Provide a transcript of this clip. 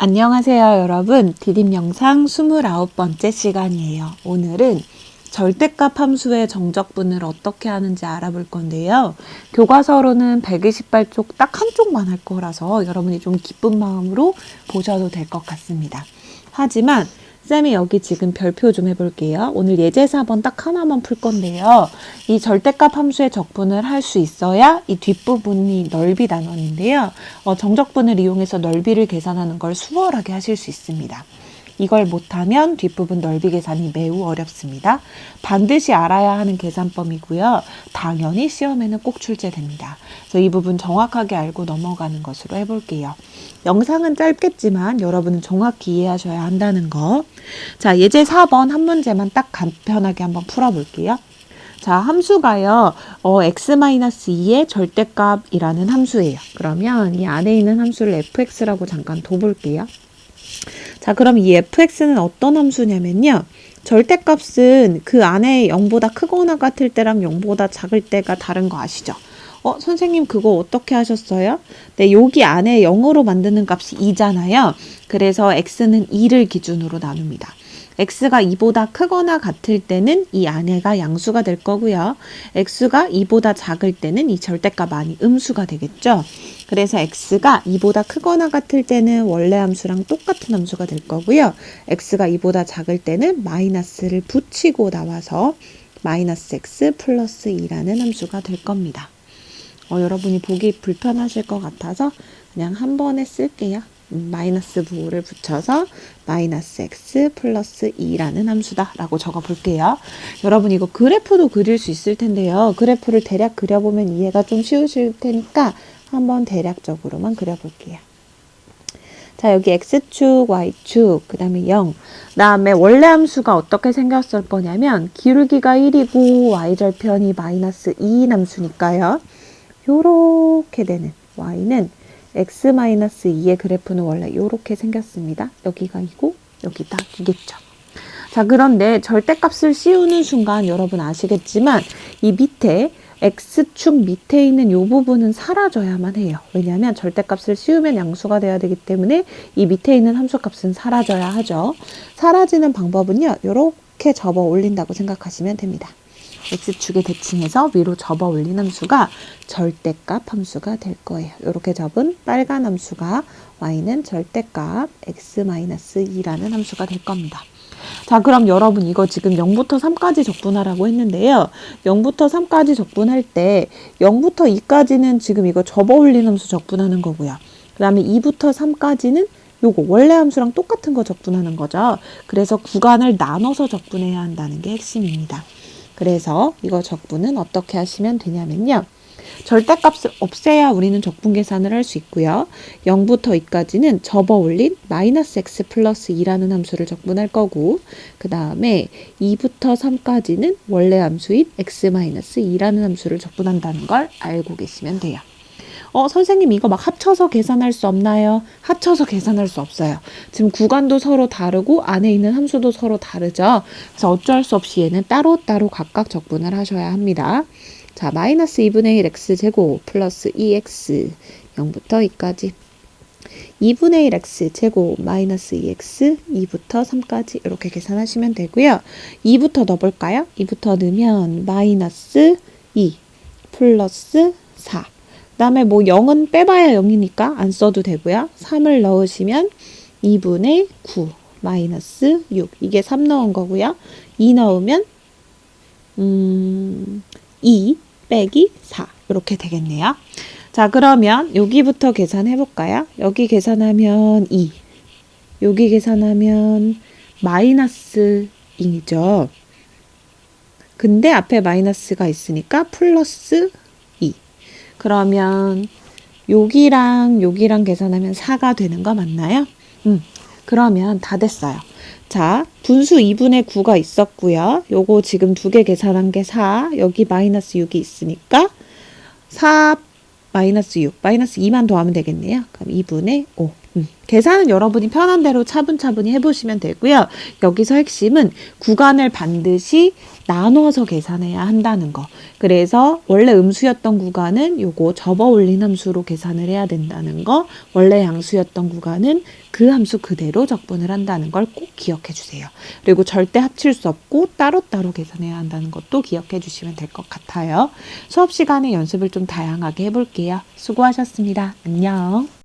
안녕하세요, 여러분. 디딤 영상 29번째 시간이에요. 오늘은 절대값 함수의 정적분을 어떻게 하는지 알아볼 건데요. 교과서로는 128쪽 딱 한쪽만 할 거라서 여러분이 좀 기쁜 마음으로 보셔도 될 것 같습니다. 하지만 쌤이 여기 지금 별표 좀 해볼게요. 오늘 예제 4번 딱 하나만 풀 건데요. 이 절대값 함수의 적분을 할 수 있어야 이 뒷부분이 넓이 단원인데요. 어, 정적분을 이용해서 넓이를 계산하는 걸 수월하게 하실 수 있습니다. 이걸 못하면 뒷부분 넓이 계산이 매우 어렵습니다. 반드시 알아야 하는 계산법이고요. 당연히 시험에는 꼭 출제됩니다. 그래서 이 부분 정확하게 알고 넘어가는 것으로 해볼게요. 영상은 짧겠지만 여러분은 정확히 이해하셔야 한다는 거. 자, 예제 4번 한 문제만 딱 간편하게 한번 풀어볼게요. 자, 함수가요, 어, x-2의 절대값이라는 함수예요. 그러면 이 안에 있는 함수를 fx라고 잠깐 둬볼게요. 자, 그럼 이 fx는 어떤 함수냐면요. 절대값은 그 안에 0보다 크거나 같을 때랑 0보다 작을 때가 다른 거 아시죠? 어, 선생님 그거 어떻게 하셨어요? 네, 여기 안에 0으로 만드는 값이 2잖아요. 그래서 x는 2를 기준으로 나눕니다. X가 2보다 크거나 같을 때는 이 안에가 양수가 될 거고요. x가 2보다 작을 때는 이 절대값 안이 음수가 되겠죠. 그래서 x가 2보다 크거나 같을 때는 원래 함수랑 똑같은 함수가 될 거고요. x가 2보다 작을 때는 마이너스를 붙이고 나와서 마이너스 x 플러스 2라는 함수가 될 겁니다. 어, 여러분이 보기 불편하실 것 같아서 그냥 한 번에 쓸게요. 음, 마이너스 부호를 붙여서 마이너스 x 플러스 2라는 함수다 라고 적어 볼게요. 여러분 이거 그래프도 그릴 수 있을 텐데요. 그래프를 대략 그려보면 이해가 좀 쉬우실 테니까 한번 대략적으로만 그려볼게요. 자, 여기 x축, y축, 그 다음에 0. 그 다음에 원래 함수가 어떻게 생겼을 거냐면 기울기가 1이고 y절편이 마이너스 2인 함수니까요. 요렇게 되는 y는 x-2의 그래프는 원래 이렇게 생겼습니다. 여기가 이고 여기다 이겠죠. 자 그런데 절대값을 씌우는 순간 여러분 아시겠지만 이 밑에 x축 밑에 있는 이 부분은 사라져야만 해요. 왜냐하면 절대값을 씌우면 양수가 돼야 되기 때문에 이 밑에 있는 함수값은 사라져야 하죠. 사라지는 방법은요. 이렇게 접어 올린다고 생각하시면 됩니다. X축의 대칭해서 위로 접어 올린 함수가 절대값 함수가 될 거예요. 이렇게 접은 빨간 함수가 y는 절대값 x-2라는 함수가 될 겁니다. 자, 그럼 여러분 이거 지금 0부터 3까지 적분하라고 했는데요. 0부터 3까지 적분할 때 0부터 2까지는 지금 이거 접어 올린 함수 적분하는 거고요. 그 다음에 2부터 3까지는 요거 원래 함수랑 똑같은 거 적분하는 거죠. 그래서 구간을 나눠서 적분해야 한다는 게 핵심입니다. 그래서 이거 적분은 어떻게 하시면 되냐면요. 절대값을 없애야 우리는 적분 계산을 할 수 있고요. 0부터 2까지는 접어 올린 마이너스 x 플러스 2라는 함수를 적분할 거고 그 다음에 2부터 3까지는 원래 함수인 x 마이너스 2라는 함수를 적분한다는 걸 알고 계시면 돼요. 어, 선생님 이거 막 합쳐서 계산할 수 없나요? 합쳐서 계산할 수 없어요. 지금 구간도 서로 다르고 안에 있는 함수도 서로 다르죠. 그래서 어쩔 수 없이 얘는 따로따로 각각 적분을 하셔야 합니다. 자, 마이너스 2분의 1 x 제곱 플러스 2x 0부터 2까지 2분의 1 x 제곱 마이너스 2x 2부터 3까지 이렇게 계산하시면 되고요. 2부터 넣어볼까요? 2부터 넣으면 마이너스 2 플러스 4그 다음에 뭐 0은 빼봐야 0이니까 안 써도 되고요. 3을 넣으시면 2분의 9 마이너스 6 이게 3 넣은 거고요. 2 넣으면 음, 2 빼기 4 이렇게 되겠네요. 자 그러면 여기부터 계산해 볼까요? 여기 계산하면 2 여기 계산하면 마이너스 2죠. 근데 앞에 마이너스가 있으니까 플러스 그러면 여기랑 여기랑 계산하면 4가 되는 거 맞나요? 음, 그러면 다 됐어요. 자, 분수 2분의 9가 있었고요. 요거 지금 두 개 계산한 게 4, 여기 마이너스 6이 있으니까 4 마이너스 6, 마이너스 2만 더하면 되겠네요. 그럼 2분의 5. 음, 계산은 여러분이 편한 대로 차분차분히 해보시면 되고요. 여기서 핵심은 구간을 반드시 나눠서 계산해야 한다는 거. 그래서 원래 음수였던 구간은 요거 접어 올린 함수로 계산을 해야 된다는 거. 원래 양수였던 구간은 그 함수 그대로 적분을 한다는 걸 꼭 기억해 주세요. 그리고 절대 합칠 수 없고 따로따로 계산해야 한다는 것도 기억해 주시면 될 것 같아요. 수업 시간에 연습을 좀 다양하게 해볼게요. 수고하셨습니다. 안녕.